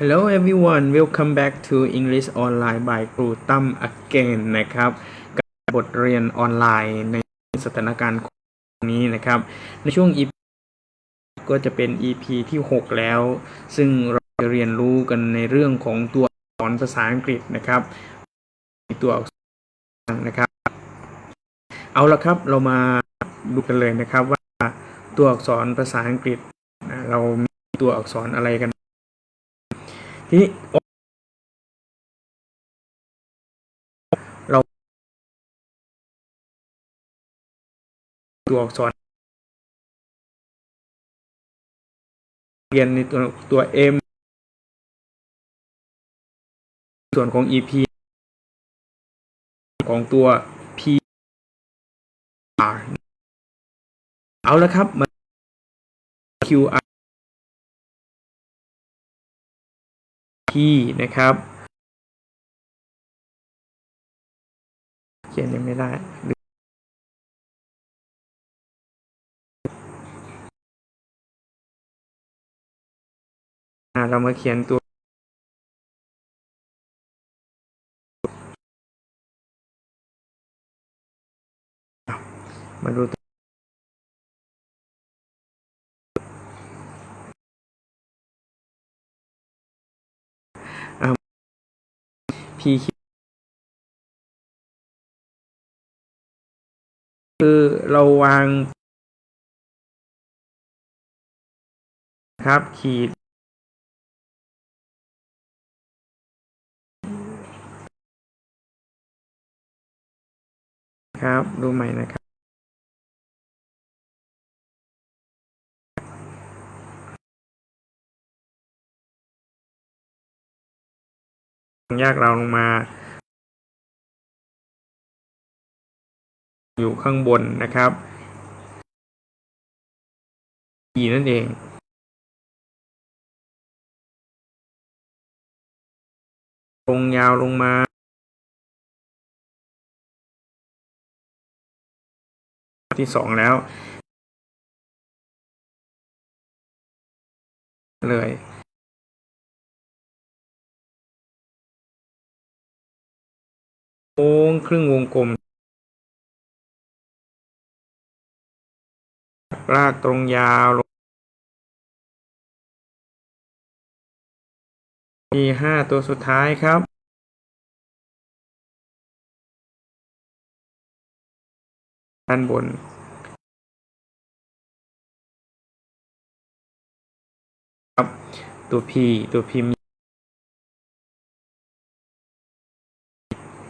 Hello everyone welcome back to English Online by ครูตั้ม again นะครับกับบทเรียนออนไลน์ในสถานการณ์นี้นะครับ ในช่วง EP ก็จะเป็น EP ที่ 6 แล้ว ซึ่งเราจะเรียนรู้กันในเรื่องของตัวอักษรภาษาอังกฤษนะครับตัวอักษรนะครับ เอาละครับเรามาดูกันเลยนะครับว่าตัวอักษรภาษาอังกฤษเรามีตัวอักษรอะไรกัน ทีนี้เราตัวอักษรเรียนในตัวตัว M ส่วนของ EP ของตัว P R เอาละครับมา QR P นะครับเขียนยังไม่ได้เรามาเขียนตัวมาดูตัว อ่า P คือเราวางครับขีด ครับ ดูใหม่นะครับ ยากเราลงมา อยู่ข้างบนนะครับอีนั่นเองลงยาวลงมาที่สองแล้ว เลย ค้งครึ่งวงกลม ลากตรงยาวลงมีห้าตัวสุดท้ายครับ ด้านบนครับ ตัว P ตัวพิมพ์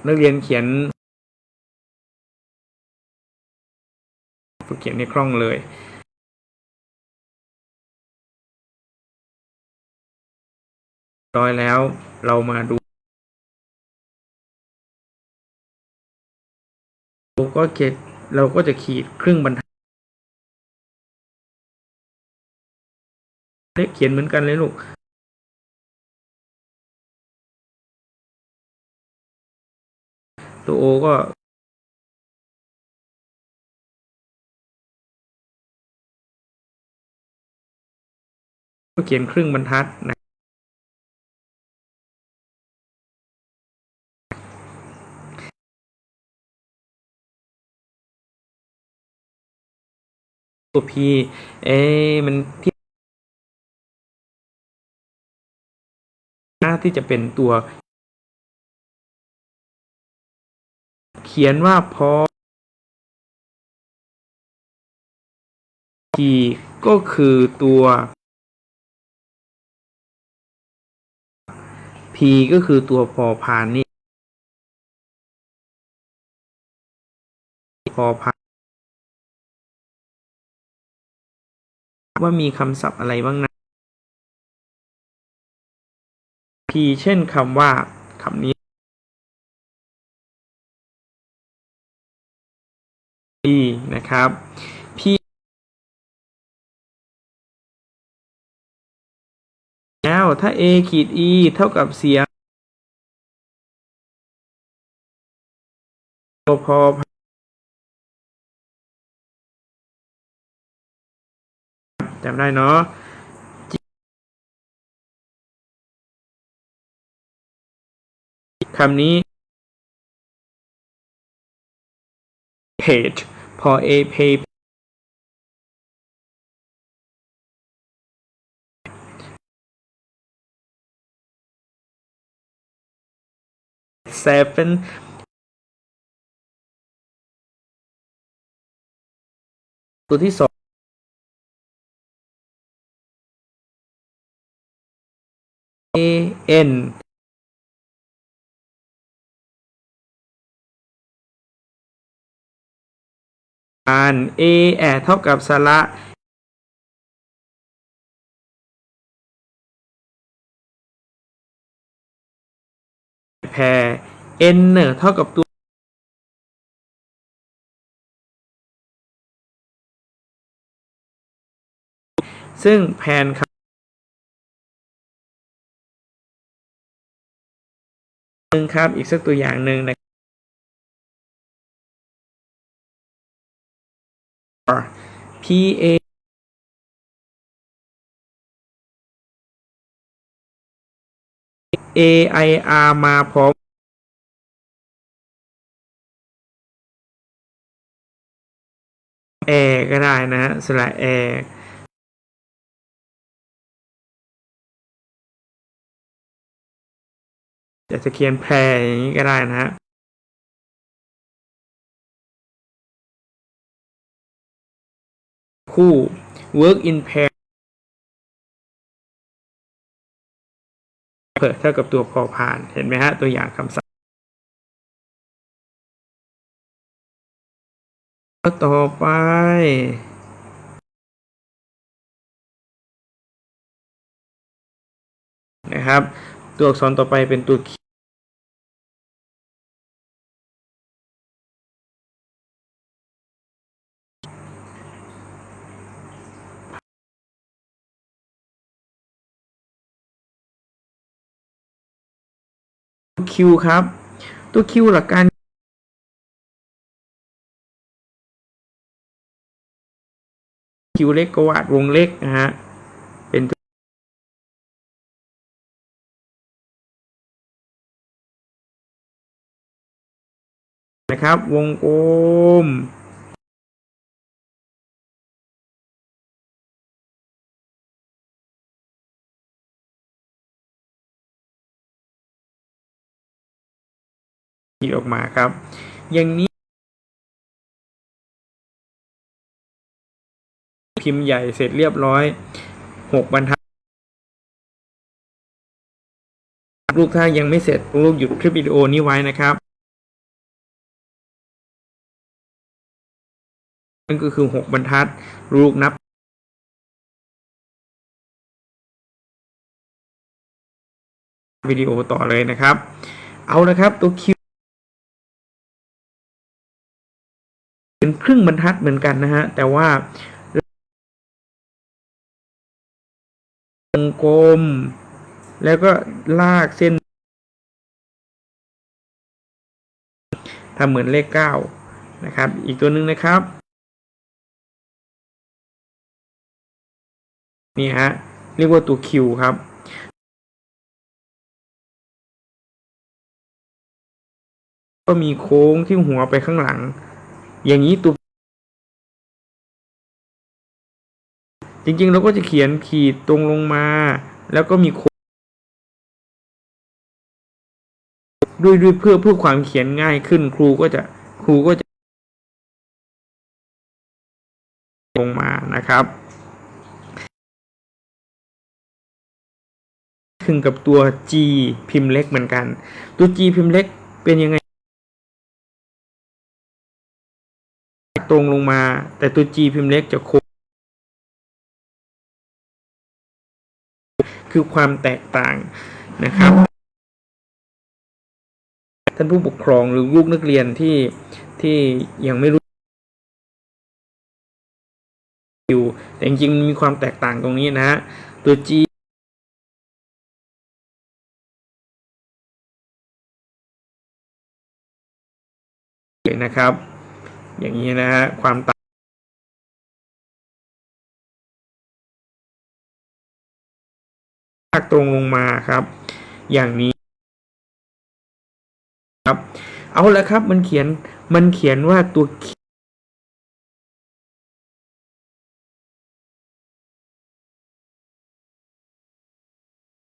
นักเรียนเขียนฝึกเขียนในคล่องเลย ร้อยแล้วเรามาดู เราก็เขียนเราก็จะขีดครึ่งบรรทัดเล็กเขียนเหมือนกันเลยลูก ตัวโอก็ก็เขียนครึ่งบรรทัดนะ ตัว P เอ๊มันที่น้าที่จะเป็นตัว ขียนว่าพอ P ก็คือตัว P ก็คือตัวพอพานนี่พอพานว่ามีคำศัพท์อะไรบ้างนะ P เช่นคำว่าคำนี้ นะครับ P แล้วถ้า A ขีด E เท่ากับเสียงพอจำได้เนาะคำนี้ page พอเอเพเซเว่นตัวที่สองเอ็น อ่าน A แอเท่ากับสระ แพร N เนอเท่ากับตัวซึ่งแพนครับหนึ่งครับ อีกสักตัวอย่างหนึ่งนะ P A A I R มาพร้อมแอร์ก็ได้นะฮะสระแอร์จะจะเขียนแพรอย่างนี้ก็ได้นะฮะ คู่ work in pair เปิดเท่ากับตัวพอผ่านเห็นไหมฮะ ตัวอย่างคำศัพท์ต่อไป นะครับ ตัวอักษรต่อไปเป็นตัวคิ วครับ ตัวคิวหลักการคิวเล็กก็วาดวงเล็กนะฮะ เป็นตัวนะครับ วงกลม ขีดออกมาครับ อย่างนี้พิมพ์ใหญ่เสร็จเรียบร้อยหกบรรทัด ลูกถ้ายังไม่เสร็จลูกหยุดคลิปวิดีโอนี้ไว้นะครับ นั่นก็คือหกบรรทัด ลูกนับวิดีโอต่อเลยนะครับ เอาละครับตัวคิว เป็นครึ่งบรรทัดเหมือนกันนะฮะ แต่ว่าวงกลม แล้วก็ลากเส้นทำเหมือนเลขเก้านะครับ อีกตัวหนึ่งนะครับ นี่ฮะ เรียกว่าตัวคิวครับก็มีโค้งที่หัวไปข้างหลัง อย่างนี้ตัว จริงๆ เราก็จะเขียนขีดตรงลงมา แล้วก็มีโค้ด้วยด้วยเพื่อเพื่อความเขียนง่ายขึ้นครูก็จะครูก็จะลงมานะครับถึงกับตัว G พิมพ์เล็กเหมือนกัน ตัว G พิมพ์เล็กเป็นยังไง ตรงลงมา แต่ตัว G พิมพ์เล็กจะโค้งคือความแตกต่างนะครับ ท่านผู้ปกครองหรือลูกนักเรียนที่ที่ยังไม่รู้อยู่แต่จริงๆมีความแตกต่างตรงนี้นะฮะตัว G นะครับ อย่างนี้นะฮะความต่างลากตรงลงมาครับ อย่างนี้ครับ เอาละครับมันเขียนมันเขียนว่าตัว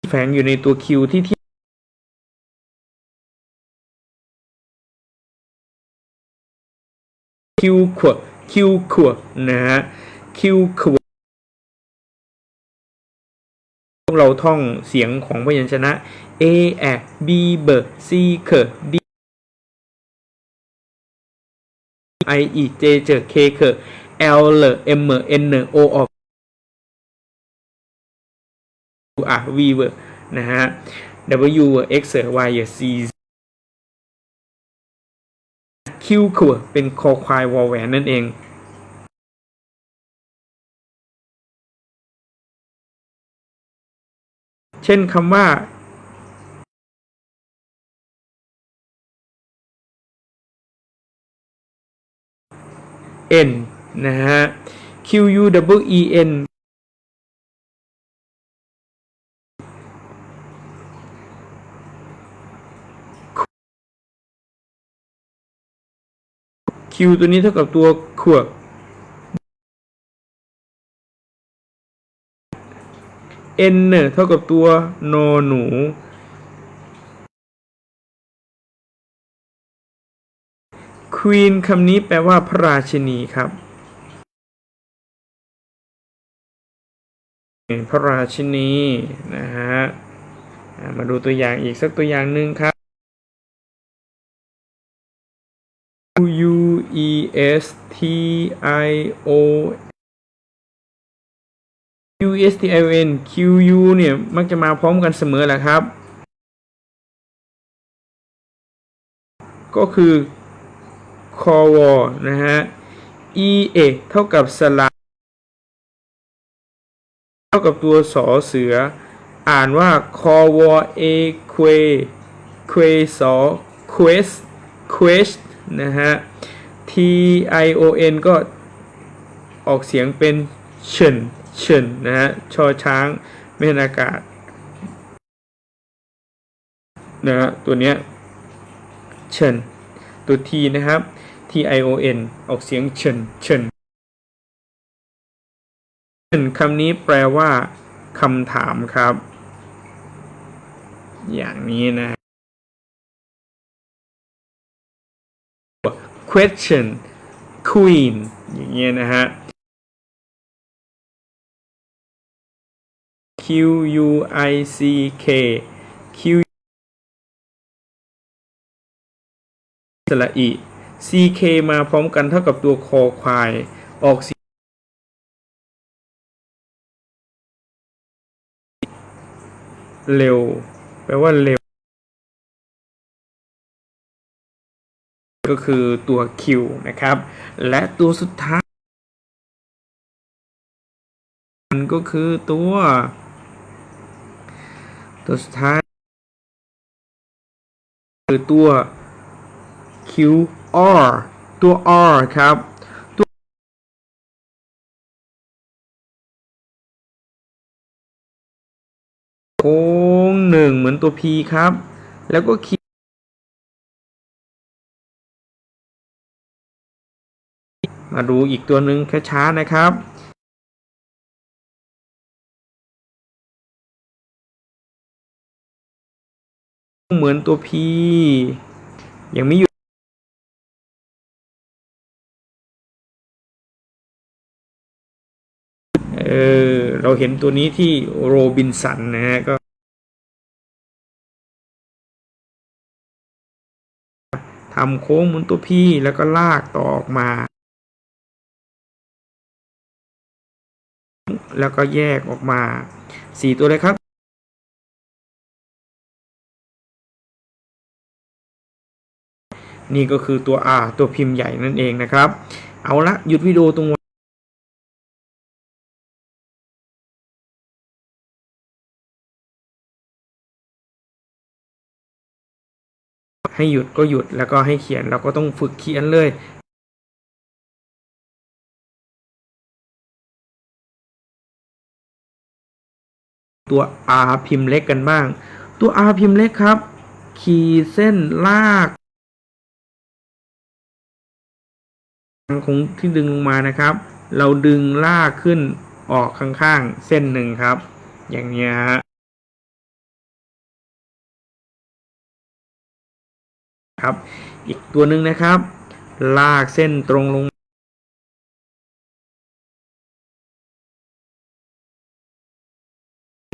แฝงอยู่ในตัว Q ที่ที่ คิวขวบคิวขวบนะฮะคิวขวพวกเราท่องเสียงของพยัญชนะ a แอ b เบอร์ c เขอ d i e j เจอ k เขอ l เอลอ m n o ออกอะ v เวอร์นะฮะ w x y c อร์ Y เวอร์ C Q ขวเป็นคอควายวอลแหวนนั่นเองเช่นคำว่า N นะฮะ Q U W E N Q ตัวนี้เท่ากับตัวขวบ N เนี่ยเท่ากับตัวนอหนู Queen คำนี้แปลว่าพระราชินีครับ พระราชินี นะฮะ มาดูตัวอย่างอีกสักตัวอย่างหนึ่งครับ S T I O U S T I O N Q U เนี่ย มักจะมาพร้อมกันเสมอแหละครับ ก็คือคอวอนะฮะ E A เท่ากับสระเท่ากับตัวสอเสือ อ่านว่าคอวอเอเควเควสอเควสเควสนะฮะ T I O N ก็ออกเสียงเป็นเชินเชินนะฮะชอช้างเมนอากาศนะฮะตัวเนี้ยเชินตัว T นะครับ T I O N ออกเสียงเชินเชินเชินคำนี้แปลว่าคำถามครับ อย่างนี้นะ question queen อย่างเงี้ยนะฮะ Q U I C K Q สระอี C K มาพร้อมกันเท่ากับตัวคอควาย ออกเสียงเร็ว แปลว่าเร็ว ก็คือตัว Q นะครับ และตัวสุดท้ายมันก็คือตัว ตัวสุดท้าย คือตัว QR ตัว R ครับตัวโค้งหนึ่งเหมือนตัว P ครับ แล้วก็ขี มาดูอีกตัวหนึ่งช้าๆนะครับเหมือนตัว P ยังไม่หยุดเออเราเห็นตัวนี้ที่โรบินสันนะฮะก็ทำโค้งหมือนตัว P แล้วก็ลากต่อออกมา แล้วก็แยกออกมาสี่ตัวเลยครับนี่ก็คือตัว R ตัวพิมพ์ใหญ่นั่นเองนะครับ เอาละหยุดวิดีโอตรงให้หยุดก็หยุดแล้วก็ให้เขียนเราก็ต้องฝึกเขียนเลย ตัว r พิมพ์เล็กกันบ้าง ตัว r พิมพ์เล็กครับ ขีดเส้นลากของที่ดึงลงมานะครับ เราดึงลากขึ้นออกข้างๆ เส้นหนึ่งครับ อย่างนี้ฮะครับ อีกตัวหนึ่งนะครับ ลากเส้นตรงลง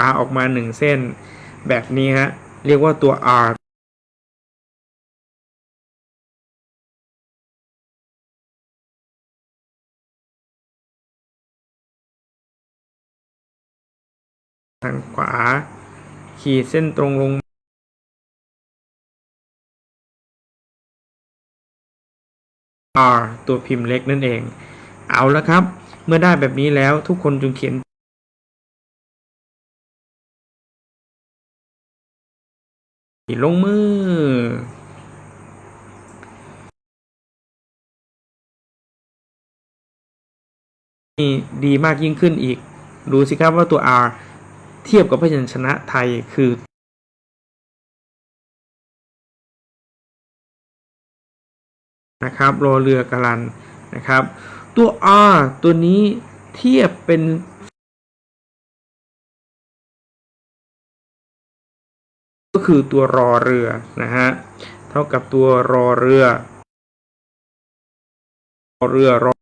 ตาออกมาหนึ่งเส้น แบบนี้ฮะ เรียกว่าตัว R ทางขวา ขีดเส้นตรงลง R ตัวพิมพ์เล็กนั่นเอง เอาละครับ เมื่อได้แบบนี้แล้วทุกคนจงเขียน ลงมือดีมากยิ่งขึ้นอีก ดูสิครับว่าตัว R เทียบกับพยัญชนะไทยคือนะครับรอเรือกรันนะครับ ตัว R ตัวนี้เทียบเป็น ก็คือตัวรอเรือนะฮะเท่ากับตัวรอเรือรอเรือรอ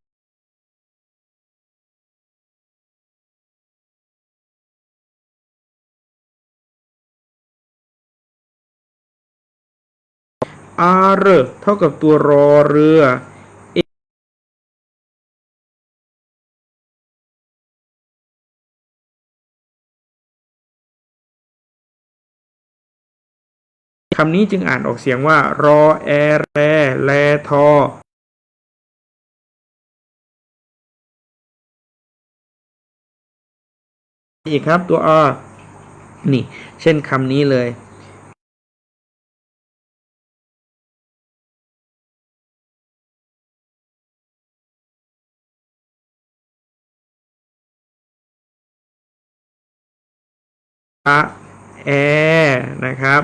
อาเรเท่ากับตัวรอเรือ คำนี้จึงอ่านออกเสียงว่า รอแอแรแลทออีกครับตัว R นี่ เช่นคำนี้เลยอแอนะครับ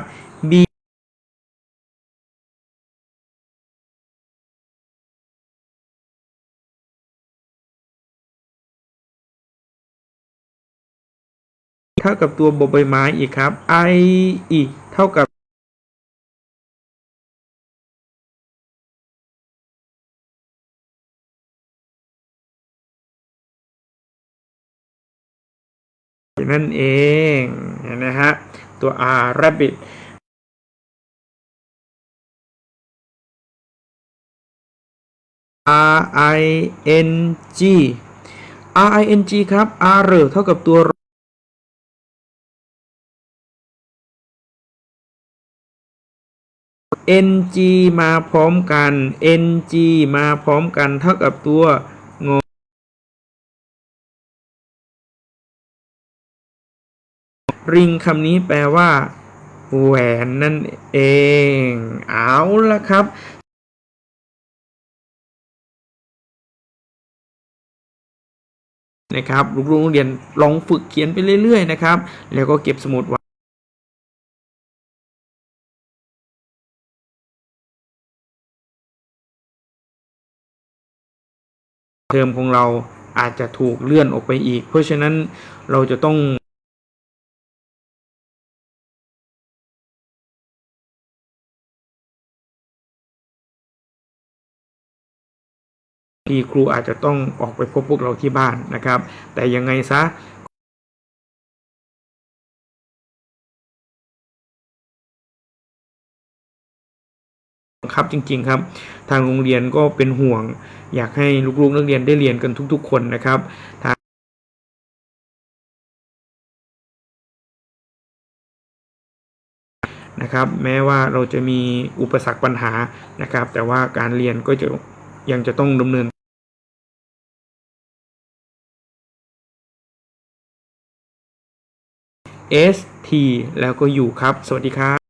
B เท่ากับตัวบใบไม้อีกครับ I อีกเท่ากับนั่นเองนไหมฮะ ตัว R rabbit R I N G R I N G ครับ R เท่ากับตัว N G มาพร้อมกัน N G มาพร้อมกันเท่ากับตัวงอริงคำนี้แปลว่า แหวนนั่นเอง เอาละครับนะครับลูกๆโรงเรียนลองฝึกเขียนไปเรื่อยๆนะครับ แล้วก็เก็บสมุดไว้ เทอมของเราอาจจะถูกเลื่อนออกไปอีก เพราะฉะนั้นเราจะต้องที่ครูอาจจะต้องออกไปพบพวกเราที่บ้านนะครับ แต่ยังไงซะ ครับจริง ๆ ครับ ทางโรงเรียนก็เป็นห่วง อยากให้ลูกๆนักเรียนได้เรียนกันทุก ๆ คนนะครับทางนะครับแม้ว่าเราจะมีอุปสรรคปัญหานะครับ แต่ว่าการเรียนก็จะยังจะต้องดำเนิน S T แล้วก็อยู่ครับ สวัสดีครับ